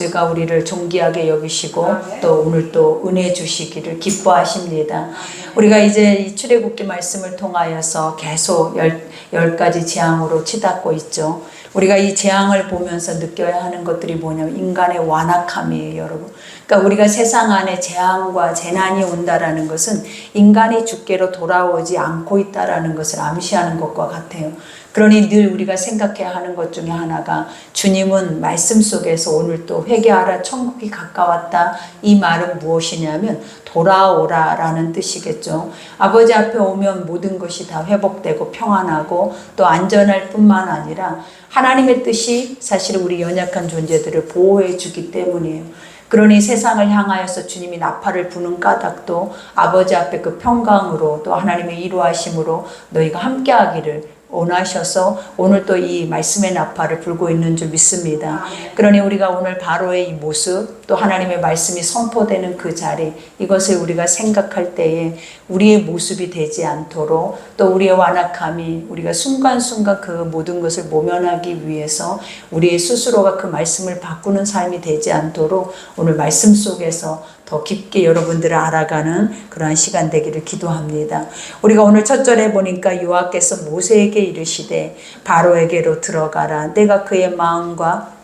제가 우리를 존귀하게 여기시고 아멘. 또 오늘 또 은혜 주시기를 기뻐하십니다. 우리가 이제 이 출애굽기 말씀을 통하여서 계속 열, 열 가지 재앙으로 치닫고 있죠. 우리가 이 재앙을 보면서 느껴야 하는 것들이 뭐냐면 인간의 완악함이에요, 여러분. 그러니까 우리가 세상 안에 재앙과 재난이 온다라는 것은 인간이 주께로 돌아오지 않고 있다라는 것을 암시하는 것과 같아요. 그러니 늘 우리가 생각해야 하는 것 중에 하나가 주님은 말씀 속에서 오늘 또 회개하라 천국이 가까웠다 이 말은 무엇이냐면 돌아오라라는 뜻이겠죠. 아버지 앞에 오면 모든 것이 다 회복되고 평안하고 또 안전할 뿐만 아니라 하나님의 뜻이 사실 우리 연약한 존재들을 보호해 주기 때문이에요. 그러니 세상을 향하여서 주님이 나팔을 부는 까닭도 아버지 앞에 그 평강으로 또 하나님의 이루하심으로 너희가 함께하기를 원하셔서 오늘 또 이 말씀의 나팔을 불고 있는 줄 믿습니다. 그러니 우리가 오늘 바로의 이 모습 또 하나님의 말씀이 선포되는 그 자리 이것을 우리가 생각할 때에 우리의 모습이 되지 않도록 또 우리의 완악함이 우리가 순간순간 그 모든 것을 모면하기 위해서 우리의 스스로가 그 말씀을 바꾸는 삶이 되지 않도록 오늘 말씀 속에서 더 깊게 여러분들을 알아가는 그러한 시간 되기를 기도합니다. 우리가 오늘 첫 절에 보니까 여호와께서 모세에게 이르시되 바로에게로 들어가라 내가 그의 마음과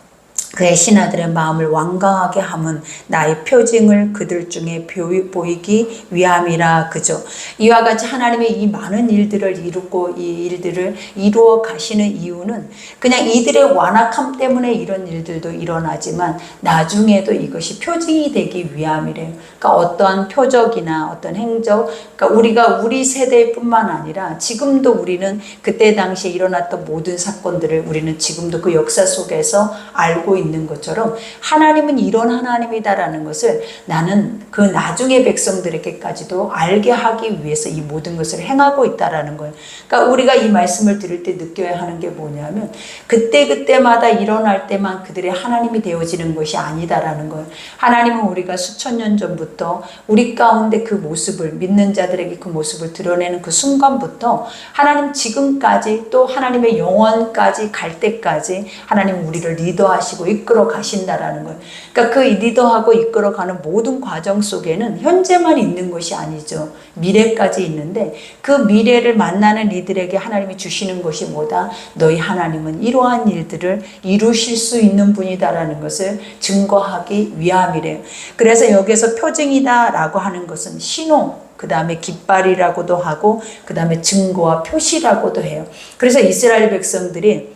그의 신하들의 마음을 완강하게 함은 나의 표징을 그들 중에 보- 보이기 위함이라 그죠. 이와 같이 하나님의 이 많은 일들을 이루고 이 일들을 이루어 가시는 이유는 그냥 이들의 완악함 때문에 이런 일들도 일어나지만 나중에도 이것이 표징이 되기 위함이래요. 그러니까 어떠한 표적이나 어떤 행적, 그러니까 우리가 우리 세대뿐만 아니라 지금도 우리는 그때 당시에 일어났던 모든 사건들을 우리는 지금도 그 역사 속에서 알고 있는 것처럼 하나님은 이런 하나님이다라는 것을 나는 그 나중의 백성들에게까지도 알게 하기 위해서 이 모든 것을 행하고 있다라는 거예요. 그러니까 우리가 이 말씀을 들을 때 느껴야 하는 게 뭐냐면 그때 그때마다 일어날 때만 그들의 하나님이 되어지는 것이 아니다라는 거예요. 하나님은 우리가 수천 년 전부터 우리 가운데 그 모습을 믿는 자들에게 그 모습을 드러내는 그 순간부터 하나님 지금까지 또 하나님의 영원까지 갈 때까지 하나님 우리를 리더하시고 이끌어 가신다라는 거예요. 그러니까 그 리더하고 이끌어 가는 모든 과정 속에는 현재만 있는 것이 아니죠. 미래까지 있는데 그 미래를 만나는 이들에게 하나님이 주시는 것이 뭐다? 너희 하나님은 이러한 일들을 이루실 수 있는 분이다라는 것을 증거하기 위함이래요. 그래서 여기서 표징이다라고 하는 것은 신호, 그 다음에 깃발이라고도 하고, 그 다음에 증거와 표시라고도 해요. 그래서 이스라엘 백성들이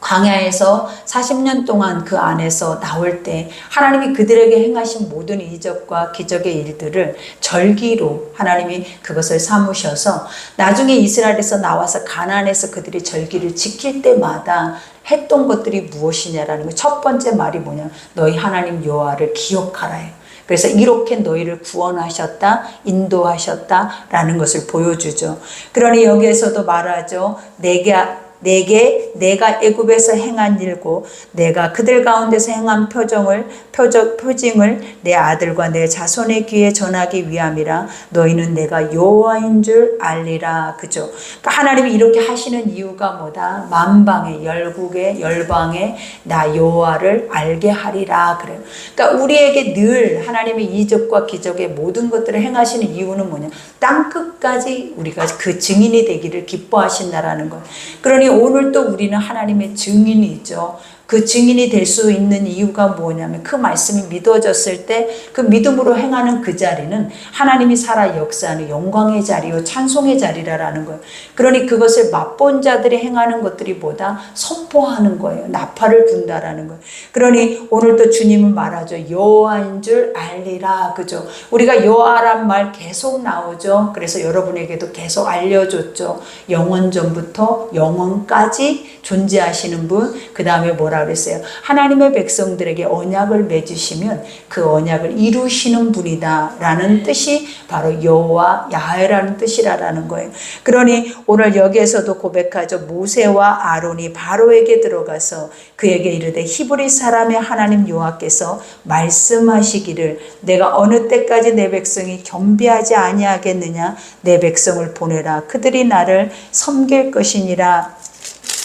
광야에서 40년 동안 그 안에서 나올 때 하나님이 그들에게 행하신 모든 이적과 기적의 일들을 절기로 하나님이 그것을 삼으셔서 나중에 이스라엘에서 나와서 가나안에서 그들이 절기를 지킬 때마다 했던 것들이 무엇이냐라는 거. 첫 번째 말이 뭐냐? 너희 하나님 여호와를 기억하라요. 그래서 이렇게 너희를 구원하셨다, 인도하셨다라는 것을 보여주죠. 그러니 여기에서도 말하죠. 내게 내게 내가 애굽에서 행한 일고 내가 그들 가운데서 행한 표정을 표적 표징을 내 아들과 내 자손의 귀에 전하기 위함이라 너희는 내가 여호와인 줄 알리라. 그죠? 그러니까 하나님이 이렇게 하시는 이유가 뭐다? 만방의 열국의 열방에 나 여호와를 알게 하리라 그래요. 그러니까 우리에게 늘 하나님의 이적과 기적의 모든 것들을 행하시는 이유는 뭐냐? 땅 끝까지 우리가 그 증인이 되기를 기뻐하신다라는 거예요. 그러니 오늘 또 우리는 하나님의 증인이죠. 그 증인이 될 수 있는 이유가 뭐냐면 그 말씀이 믿어졌을 때 그 믿음으로 행하는 그 자리는 하나님이 살아 역사하는 영광의 자리요 찬송의 자리라라는 거예요. 그러니 그것을 맛본 자들이 행하는 것들이 보다 선포하는 거예요. 나팔을 분다라는 거예요. 그러니 오늘 또 주님은 말하죠. 여호와인 줄 알리라. 그죠? 우리가 여호와란 말 계속 나오죠. 그래서 여러분에게도 계속 알려줬죠. 영원 전부터 영원까지 존재하시는 분. 그 다음에 뭐라 그랬어요? 하나님의 백성들에게 언약을 맺으시면 그 언약을 이루시는 분이다라는 뜻이 바로 여호와 야훼라는 뜻이라라는 거예요. 그러니 오늘 여기에서도 고백하죠. 모세와 아론이 바로에게 들어가서 그에게 이르되 히브리 사람의 하나님 여호와께서 말씀하시기를 내가 어느 때까지 내 백성이 겸비하지 아니하겠느냐 내 백성을 보내라 그들이 나를 섬길 것이니라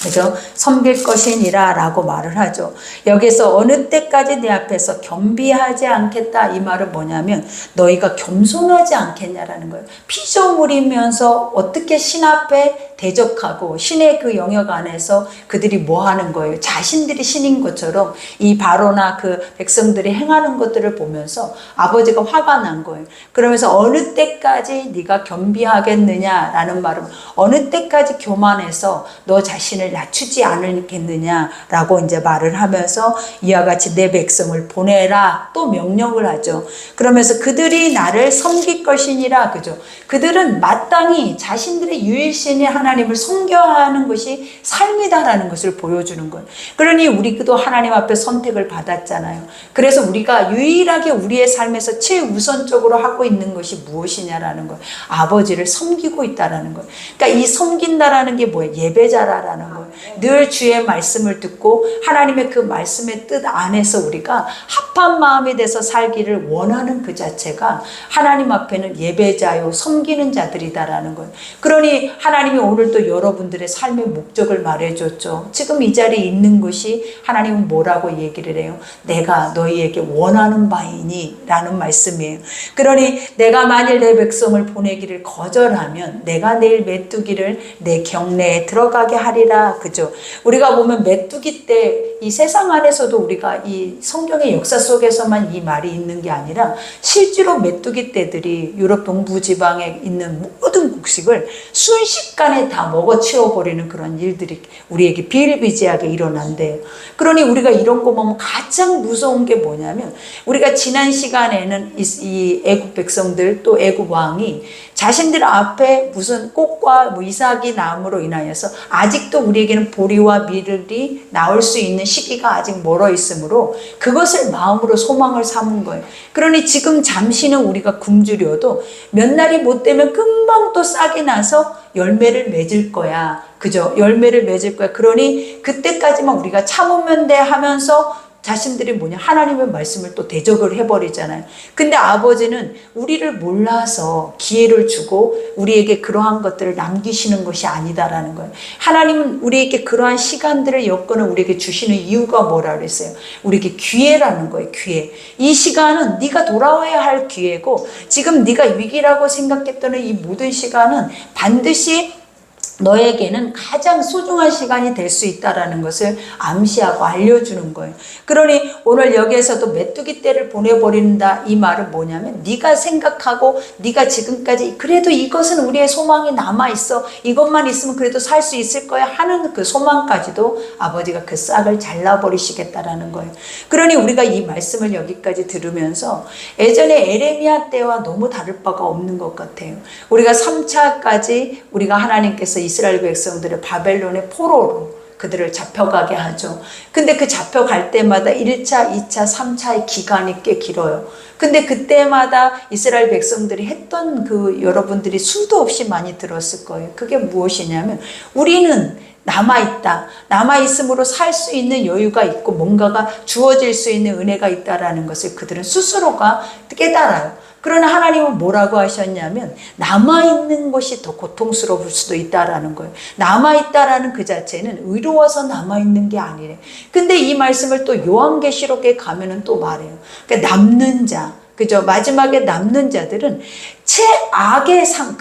그죠? 섬길 것이니라 라고 말을 하죠. 여기서 어느 때까지 내 앞에서 겸비하지 않겠다 이 말은 뭐냐면 너희가 겸손하지 않겠냐라는 거예요. 피조물이면서 어떻게 신 앞에 대적하고 신의 그 영역 안에서 그들이 뭐 하는 거예요? 자신들이 신인 것처럼 이 바로나 그 백성들이 행하는 것들을 보면서 아버지가 화가 난 거예요. 그러면서 어느 때까지 네가 겸비하겠느냐라는 말은 어느 때까지 교만해서 너 자신을 낮추지 않겠느냐라고 이제 말을 하면서 이와 같이 내 백성을 보내라 또 명령을 하죠. 그러면서 그들이 나를 섬길 것이니라 그죠. 그들은 마땅히 자신들의 유일신의 하나 님을 섬겨하는 것이 삶이다라는 것을 보여주는 거예요. 그러니 우리도 하나님 앞에 선택을 받았잖아요. 그래서 우리가 유일하게 우리의 삶에서 최우선적으로 하고 있는 것이 무엇이냐라는 거예요. 아버지를 섬기고 있다라는 거예요. 그러니까 이 섬긴다라는 게 뭐예요? 예배자라는 거예요. 늘 주의 말씀을 듣고 하나님의 그 말씀의 뜻 안에서 우리가 합한 마음이 돼서 살기를 원하는 그 자체가 하나님 앞에는 예배자요 섬기는 자들이다라는 거예요. 그러니 하나님이 오늘 또 여러분들의 삶의 목적을 말해줬죠. 지금 이 자리에 있는 것이 하나님은 뭐라고 얘기를 해요? 내가 너희에게 원하는 바이니 라는 말씀이에요. 그러니 내가 만일 내 백성을 보내기를 거절하면 내가 내일 메뚜기를 내 경내에 들어가게 하리라. 그죠? 우리가 보면 메뚜기 때 이 세상 안에서도 우리가 이 성경의 역사 속에서만 이 말이 있는 게 아니라 실제로 메뚜기 떼들이 유럽 동부 지방에 있는 모든 곡식을 순식간에 다 먹어 치워버리는 그런 일들이 우리에게 비일비재하게 일어난대요. 그러니 우리가 이런 거 보면 가장 무서운 게 뭐냐면 우리가 지난 시간에는 이, 이 애굽 백성들 또 애굽 왕이 자신들 앞에 무슨 꽃과 뭐 이삭이 나무로 인하여서 아직도 우리에게는 보리와 밀이 나올 수 있는 시기가 아직 멀어 있으므로 그것을 마음으로 소망을 삼은 거예요. 그러니 지금 잠시는 우리가 굶주려도 몇 날이 못 되면 금방 또 싹이 나서 열매를 맺을 거야. 그죠? 열매를 맺을 거야. 그러니 그때까지만 우리가 참으면 돼 하면서 자신들이 뭐냐 하나님의 말씀을 또 대적을 해버리잖아요. 근데 아버지는 우리를 몰라서 기회를 주고 우리에게 그러한 것들을 남기시는 것이 아니다라는 거예요. 하나님은 우리에게 그러한 시간들을 여건을 우리에게 주시는 이유가 뭐라 그랬어요? 우리에게 기회라는 거예요. 기회. 이 시간은 네가 돌아와야 할 기회고 지금 네가 위기라고 생각했던 이 모든 시간은 반드시 너에게는 가장 소중한 시간이 될 수 있다라는 것을 암시하고 알려주는 거예요. 그러니 오늘 여기에서도 메뚜기 떼를 보내버린다 이 말은 뭐냐면 네가 생각하고 네가 지금까지 그래도 이것은 우리의 소망이 남아 있어 이것만 있으면 그래도 살 수 있을 거야 하는 그 소망까지도 아버지가 그 싹을 잘라버리시겠다라는 거예요. 그러니 우리가 이 말씀을 여기까지 들으면서 예전에 에레미야 때와 너무 다를 바가 없는 것 같아요. 우리가 3차까지 우리가 하나님께서 이 스라엘 백성들을 바벨론의 포로로 그들을 잡혀가게 하죠. 근데 그 잡혀갈 때마다 1차, 2차, 3차의 기간이 꽤 길어요. 근데 그때마다 이스라엘 백성들이 했던 그 여러분들이 수도 없이 많이 들었을 거예요. 그게 무엇이냐면 우리는 남아있다. 남아있음으로 살 수 있는 여유가 있고 뭔가가 주어질 수 있는 은혜가 있다라는 것을 그들은 스스로가 깨달아요. 그러나 하나님은 뭐라고 하셨냐면 남아있는 것이 더 고통스러울 수도 있다라는 거예요. 남아있다라는 그 자체는 의로워서 남아있는 게 아니래. 근데 이 말씀을 또 요한계시록에 가면은 또 말해요. 그러니까 남는 자, 그죠? 마지막에 남는 자들은 최악의 상,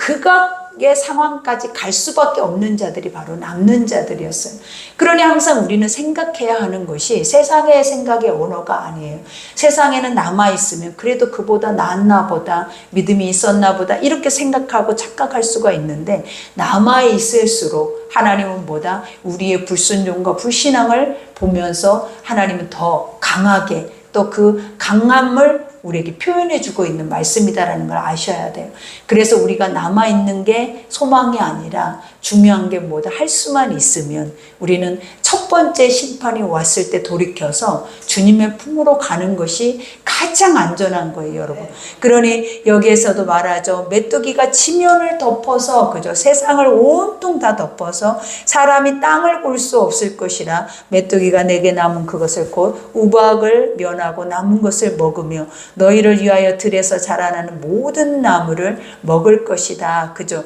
극악 의 상황까지 갈 수밖에 없는 자들이 바로 남는 자들이었어요. 그러니 항상 우리는 생각해야 하는 것이 세상의 생각의 언어가 아니에요. 세상에는 남아있으면 그래도 그보다 낫나 보다, 믿음이 있었나 보다, 이렇게 생각하고 착각할 수가 있는데, 남아있을수록 하나님은 보다 우리의 불순종과 불신앙을 보면서 하나님은 더 강하게 또 그 강함을 우리에게 표현해 주고 있는 말씀이다라는 걸 아셔야 돼요. 그래서 우리가 남아 있는 게 소망이 아니라 중요한 게 뭐다 할 수만 있으면 우리는 첫 번째 심판이 왔을 때 돌이켜서 주님의 품으로 가는 것이 가장 안전한 거예요, 여러분. 그러니 여기에서도 말하죠. 메뚜기가 지면을 덮어서 그죠? 세상을 온통 다 덮어서 사람이 땅을 볼 수 없을 것이라 메뚜기가 내게 남은 그것을 곧 우박을 면하고 남은 것을 먹으며 너희를 위하여 들에서 자라나는 모든 나무를 먹을 것이다. 그죠?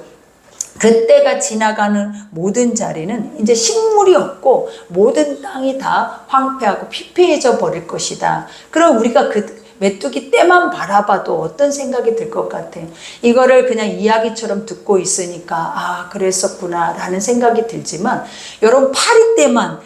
그때가 지나가는 모든 자리는 이제 식물이 없고 모든 땅이 다 황폐하고 피폐해져 버릴 것이다. 그럼 우리가 그 메뚜기 때만 바라봐도 어떤 생각이 들 것 같아요. 이거를 그냥 이야기처럼 듣고 있으니까 아 그랬었구나 라는 생각이 들지만 여러분 파리 때만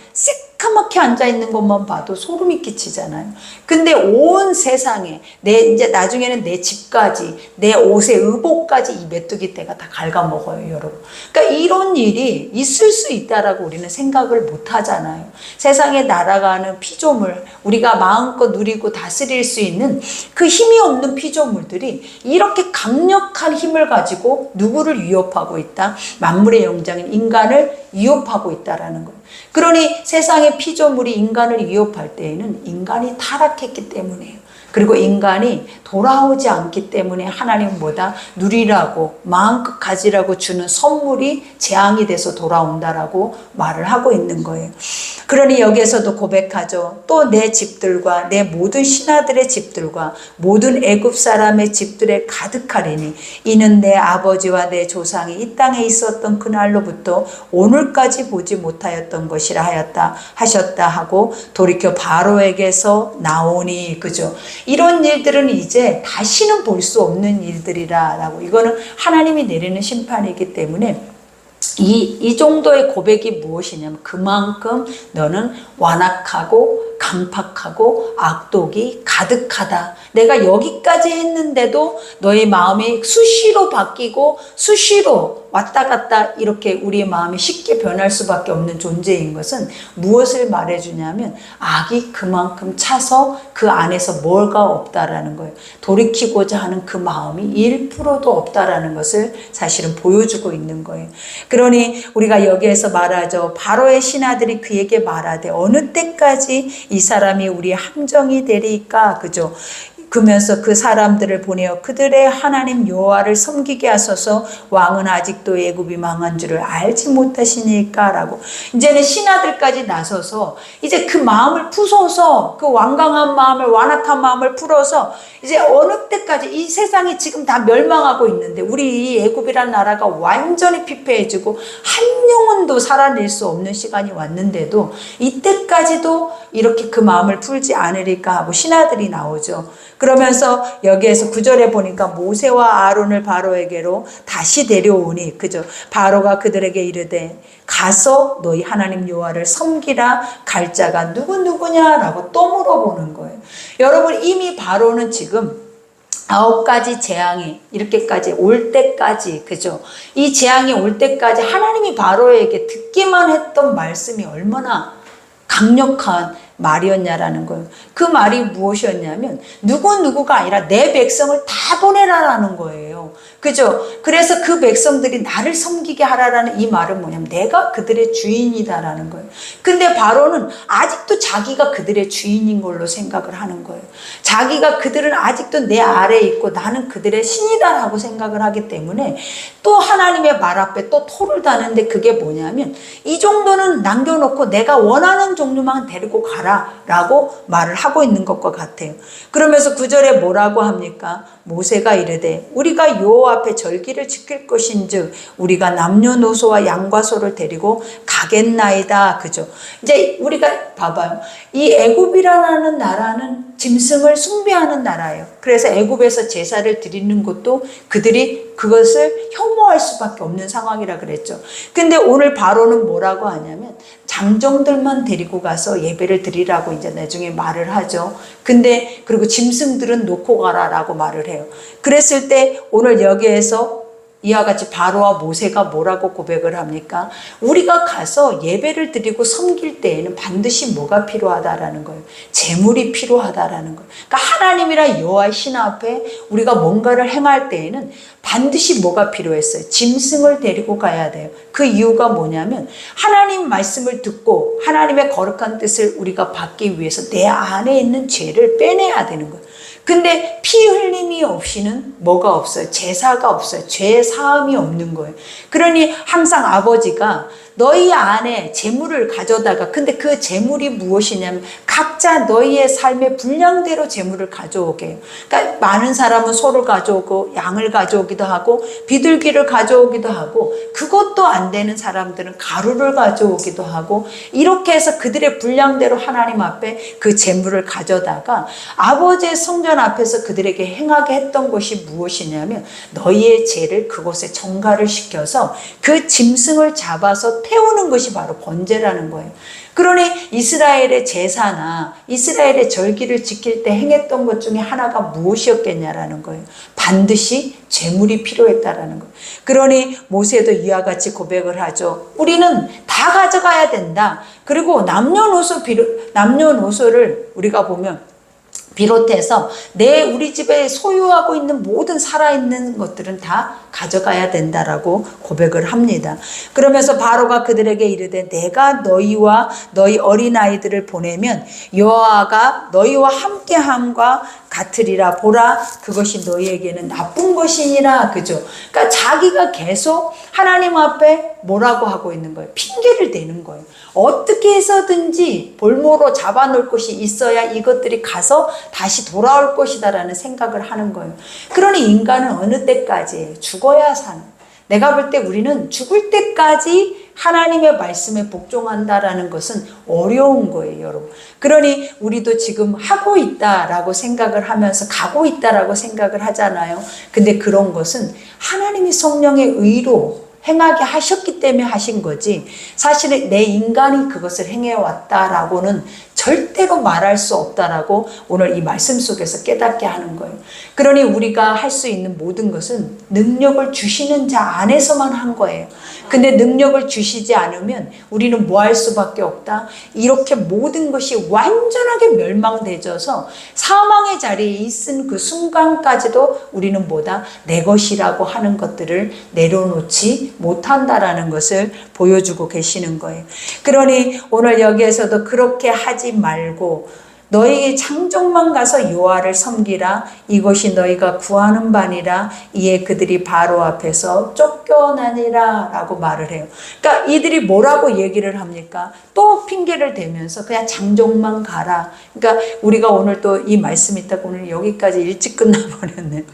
새까맣게 앉아 있는 것만 봐도 소름이 끼치잖아요. 근데 온 세상에 내 이제 나중에는 내 집까지 내 옷의 의복까지 이 메뚜기 떼가 다 갉아먹어요, 여러분. 그러니까 이런 일이 있을 수 있다라고 우리는 생각을 못 하잖아요. 세상에 날아가는 피조물 우리가 마음껏 누리고 다스릴 수 있는 그 힘이 없는 피조물들이 이렇게 강력한 힘을 가지고 누구를 위협하고 있다? 만물의 영장인 인간을 위협하고 있다라는 거예요. 그러니 세상의 피조물이 인간을 위협할 때에는 인간이 타락했기 때문이에요. 그리고 인간이 돌아오지 않기 때문에 하나님 보다 누리라고 마음껏 가지라고 주는 선물이 재앙이 돼서 돌아온다라고 말을 하고 있는 거예요. 그러니 여기에서도 고백하죠. 또 내 집들과 내 모든 신하들의 집들과 모든 애굽 사람의 집들에 가득하리니 이는 내 아버지와 내 조상이 이 땅에 있었던 그날로부터 오늘까지 보지 못하였던 것이라 하였다 하셨다 하고 돌이켜 바로에게서 나오니 그죠. 이런 일들은 이제 다시는 볼 수 없는 일들이라라고 이거는 하나님이 내리는 심판이기 때문에 이, 이 정도의 고백이 무엇이냐면 그만큼 너는 완악하고 강팍하고 악독이 가득하다. 내가 여기까지 했는데도 너의 마음이 수시로 바뀌고 수시로 왔다 갔다 이렇게 우리의 마음이 쉽게 변할 수밖에 없는 존재인 것은 무엇을 말해주냐면 악이 그만큼 차서 그 안에서 뭘가 없다라는 거예요. 돌이키고자 하는 그 마음이 1%도 없다라는 것을 사실은 보여주고 있는 거예요. 그러니 우리가 여기에서 말하죠. 바로의 신하들이 그에게 말하되 어느 때까지 이 사람이 우리의 함정이 되리까 그죠? 그러면서 그 사람들을 보내어 그들의 하나님 여호와를 섬기게 하소서 왕은 아직도 애굽이 망한 줄을 알지 못하시니까라고 이제는 신하들까지 나서서 이제 그 마음을 푸소서 그 완강한 마음을 완악한 마음을 풀어서 이제 어느 때까지 이 세상이 지금 다 멸망하고 있는데 우리 이 애굽이란 나라가 완전히 피폐해지고 한 영혼도 살아낼 수 없는 시간이 왔는데도 이때까지도 이렇게 그 마음을 풀지 않으리까 하고 신하들이 나오죠. 그러면서 여기에서 구절에 보니까 모세와 아론을 바로에게로 다시 데려오니 그죠 바로가 그들에게 이르되 가서 너희 하나님 여호와를 섬기라 갈 자가 누구 누구냐라고 또 물어보는 거예요. 여러분 이미 바로는 지금 아홉 가지 재앙이 이렇게까지 올 때까지 그죠? 이 재앙이 올 때까지 하나님이 바로에게 듣기만 했던 말씀이 얼마나 강력한 말이었냐라는 거예요. 그 말이 무엇이었냐면 누구누구가 아니라 내 백성을 다 보내라라는 거예요. 그죠? 그래서 그 백성들이 나를 섬기게 하라라는 이 말은 뭐냐면 내가 그들의 주인이다라는 거예요. 근데 바로는 아직도 자기가 그들의 주인인 걸로 생각을 하는 거예요. 자기가 그들은 아직도 내 아래에 있고 나는 그들의 신이다라고 생각을 하기 때문에 또 하나님의 말 앞에 또 토를 다는데 그게 뭐냐면 이 정도는 남겨놓고 내가 원하는 종류만 데리고 가라라고 말을 하고 있는 것과 같아요. 그러면서 구절에 뭐라고 합니까? 모세가 이르되 우리가 여호와 앞에 절기를 지킬 것인즉 우리가 남녀노소와 양과 소를 데리고 가겠나이다. 그죠? 이제 우리가 봐봐요. 이 애굽이라는 나라는 짐승을 숭배하는 나라예요. 그래서 애굽에서 제사를 드리는 것도 그들이 그것을 혐오할 수밖에 없는 상황이라 그랬죠. 근데 오늘 바로는 뭐라고 하냐면 장정들만 데리고 가서 예배를 드리라고 이제 나중에 말을 하죠. 근데 그리고 짐승들은 놓고 가라라고 말을 해요. 그랬을 때 오늘 여기에서 이와 같이 바로와 모세가 뭐라고 고백을 합니까? 우리가 가서 예배를 드리고 섬길 때에는 반드시 뭐가 필요하다라는 거예요. 재물이 필요하다라는 거예요. 그러니까 하나님이라 여호와 신 앞에 우리가 뭔가를 행할 때에는 반드시 뭐가 필요했어요? 짐승을 데리고 가야 돼요. 그 이유가 뭐냐면 하나님 말씀을 듣고 하나님의 거룩한 뜻을 우리가 받기 위해서 내 안에 있는 죄를 빼내야 되는 거예요. 근데 피 흘림이 없이는 뭐가 없어요? 제사가 없어요. 죄 사함이 없는 거예요. 그러니 항상 아버지가 너희 안에 재물을 가져다가 근데 그 재물이 무엇이냐면 각자 너희의 삶의 분량대로 재물을 가져오게 해요. 그러니까 많은 사람은 소를 가져오고 양을 가져오기도 하고 비둘기를 가져오기도 하고 그것도 안 되는 사람들은 가루를 가져오기도 하고 이렇게 해서 그들의 분량대로 하나님 앞에 그 재물을 가져다가 아버지의 성전 앞에서 그들에게 행하게 했던 것이 무엇이냐면 너희의 죄를 그곳에 정가를 시켜서 그 짐승을 잡아서 태우는 것이 바로 번제라는 거예요. 그러니 이스라엘의 제사나 이스라엘의 절기를 지킬 때 행했던 것 중에 하나가 무엇이었겠냐라는 거예요. 반드시 재물이 필요했다라는 거예요. 그러니 모세도 이와 같이 고백을 하죠. 우리는 다 가져가야 된다. 그리고 남녀노소 비로 남녀노소를 우리가 보면 비롯해서 내 우리 집에 소유하고 있는 모든 살아있는 것들은 다 가져가야 된다라고 고백을 합니다. 그러면서 바로가 그들에게 이르되 내가 너희와 너희 어린아이들을 보내면 여호와가 너희와 함께함과 같으리라 보라 그것이 너희에게는 나쁜 것이니라. 그죠? 그러니까 자기가 계속 하나님 앞에 뭐라고 하고 있는 거예요? 핑계를 대는 거예요. 어떻게 해서든지 볼모로 잡아놓을 것이 있어야 이것들이 가서 다시 돌아올 것이다라는 생각을 하는 거예요. 그러니 인간은 어느 때까지 죽어야 사는? 내가 볼 때 우리는 죽을 때까지 하나님의 말씀에 복종한다라는 것은 어려운 거예요, 여러분. 그러니 우리도 지금 하고 있다라고 생각을 하면서 가고 있다라고 생각을 하잖아요. 근데 그런 것은 하나님이 성령의 의로 행하게 하셨기 때문에 하신 거지. 사실은 내 인간이 그것을 행해왔다라고는 절대로 말할 수 없다라고 오늘 이 말씀 속에서 깨닫게 하는 거예요. 그러니 우리가 할 수 있는 모든 것은 능력을 주시는 자 안에서만 한 거예요. 근데 능력을 주시지 않으면 우리는 뭐 할 수밖에 없다. 이렇게 모든 것이 완전하게 멸망되져서 사망의 자리에 있은 그 순간까지도 우리는 뭐다? 내 것이라고 하는 것들을 내려놓지 못한다라는 것을 보여주고 계시는 거예요. 그러니 오늘 여기에서도 그렇게 하지 말고 너희 창족만 가서 여호와를 섬기라 이것이 너희가 구하는 바니라 이에 그들이 바로 앞에서 쫓겨나니라 라고 말을 해요. 그러니까 이들이 뭐라고 얘기를 합니까? 또 핑계를 대면서 그냥 장족만 가라. 그러니까 우리가 오늘 또 이 말씀이 있다고 오늘 여기까지 일찍 끝나 버렸네.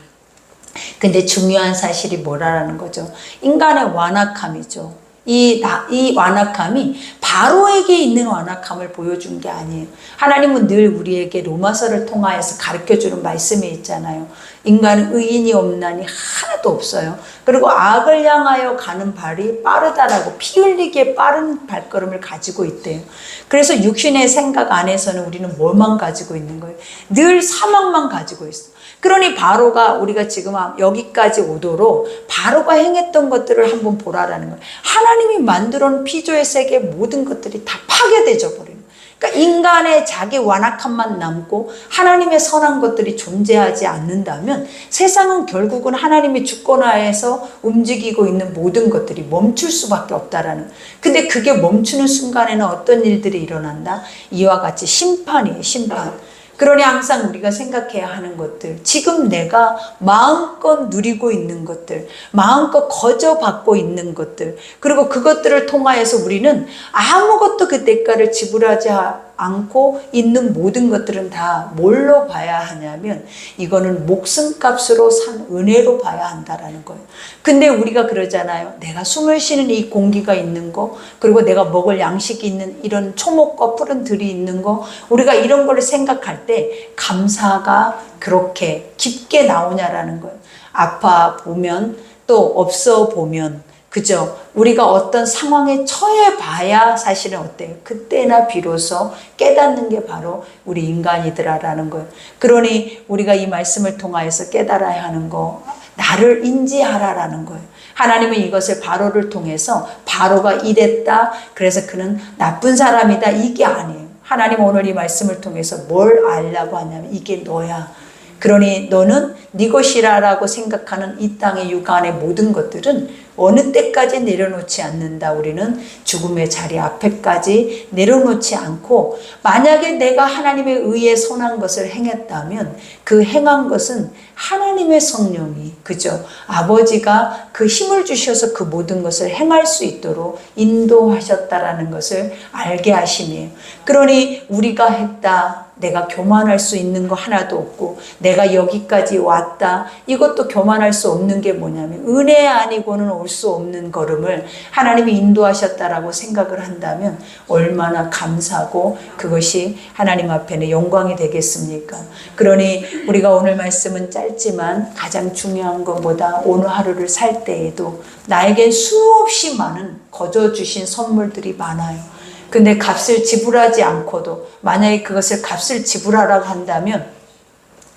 근데 중요한 사실이 뭐라는 거죠? 인간의 완악함이죠. 이, 나, 이 완악함이 바로에게 있는 완악함을 보여준 게 아니에요. 하나님은 늘 우리에게 로마서를 통하여서 가르쳐 주는 말씀이 있잖아요. 인간은 의인이 없나니 하나도 없어요. 그리고 악을 향하여 가는 발이 빠르다라고 피 흘리기에 빠른 발걸음을 가지고 있대요. 그래서 육신의 생각 안에서는 우리는 뭘만 가지고 있는 거예요? 늘 사망만 가지고 있어. 그러니 바로가 우리가 지금 여기까지 오도록 바로가 행했던 것들을 한번 보라라는 거예요. 하나님이 만들어 놓은 피조의 세계 모든 것들이 다 파괴되져 버려요. 그러니까 인간의 자기 완악함만 남고 하나님의 선한 것들이 존재하지 않는다면 세상은 결국은 하나님의 주권하에서 움직이고 있는 모든 것들이 멈출 수밖에 없다라는. 근데 그게 멈추는 순간에는 어떤 일들이 일어난다? 이와 같이 심판이에요, 심판. 그러니 항상 우리가 생각해야 하는 것들, 지금 내가 마음껏 누리고 있는 것들, 마음껏 거저 받고 있는 것들, 그리고 그것들을 통하여서 우리는 아무것도 그 대가를 지불하지 않고 있는 모든 것들은 다 뭘로 봐야 하냐면 이거는 목숨값으로 산 은혜로 봐야 한다라는 거예요. 근데 우리가 그러잖아요. 내가 숨을 쉬는 이 공기가 있는 거, 그리고 내가 먹을 양식이 있는 이런 초목과 푸른 들이 있는 거, 우리가 이런 걸 생각할 때 감사가 그렇게 깊게 나오냐라는 거예요. 아파 보면 또 없어 보면 그죠? 우리가 어떤 상황에 처해 봐야 사실은 어때요? 그때나 비로소 깨닫는 게 바로 우리 인간이더라라는 거예요. 그러니 우리가 이 말씀을 통하여서 깨달아야 하는 거, 나를 인지하라라는 거예요. 하나님은 이것을 바로를 통해서 바로가 이랬다. 그래서 그는 나쁜 사람이다. 이게 아니에요. 하나님 오늘 이 말씀을 통해서 뭘 알라고 하냐면 이게 너야. 그러니 너는 네 것이라라고 생각하는 이 땅의 육안의 모든 것들은 어느 때까지 내려놓지 않는다. 우리는 죽음의 자리 앞에까지 내려놓지 않고 만약에 내가 하나님의 의에 선한 것을 행했다면 그 행한 것은 하나님의 성령이 그죠 아버지가 그 힘을 주셔서 그 모든 것을 행할 수 있도록 인도하셨다라는 것을 알게 하심이에요. 그러니 우리가 했다. 내가 교만할 수 있는 거 하나도 없고 내가 여기까지 왔다. 이것도 교만할 수 없는 게 뭐냐면 은혜 아니고는 올 수 없는 걸음을 하나님이 인도하셨다라고 생각을 한다면 얼마나 감사하고 그것이 하나님 앞에는 영광이 되겠습니까? 그러니 우리가 오늘 말씀은 짧지만 가장 중요한 것보다 오늘 하루를 살 때에도 나에겐 수없이 많은 거저 주신 선물들이 많아요. 근데 값을 지불하지 않고도 만약에 그것을 값을 지불하라고 한다면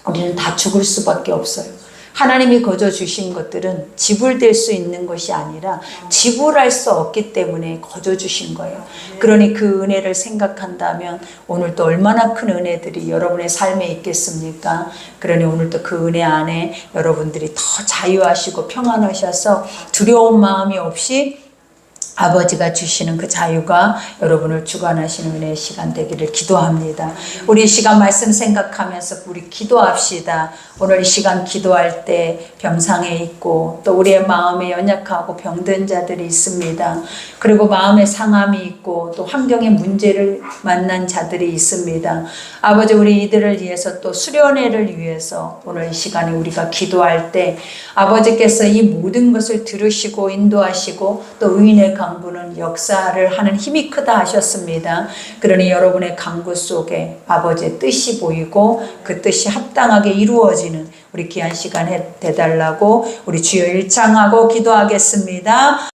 우리는 다 죽을 수밖에 없어요. 하나님이 거저 주신 것들은 지불될 수 있는 것이 아니라 지불할 수 없기 때문에 거저 주신 거예요. 그러니 그 은혜를 생각한다면 오늘 또 얼마나 큰 은혜들이 여러분의 삶에 있겠습니까? 그러니 오늘 또그 은혜 안에 여러분들이 더 자유하시고 평안하셔서 두려운 마음이 없이 아버지가 주시는 그 자유가 여러분을 주관하시는 은혜의 시간 되기를 기도합니다. 우리 이 시간 말씀 생각하면서 우리 기도합시다. 오늘 이 시간 기도할 때 병상에 있고 또 우리의 마음에 연약하고 병든 자들이 있습니다. 그리고 마음에 상함이 있고 또 환경의 문제를 만난 자들이 있습니다. 아버지 우리 이들을 위해서 또 수련회를 위해서 오늘 이 시간에 우리가 기도할 때 아버지께서 이 모든 것을 들으시고 인도하시고 또 의인의 강 구는 역사를 하는 힘이 크다 하셨습니다. 그러니 여러분의 강구 속에 아버지의 뜻이 보이고 그 뜻이 합당하게 이루어지는 우리 귀한 시간 해- 되달라고 우리 주여 일창하고 기도하겠습니다.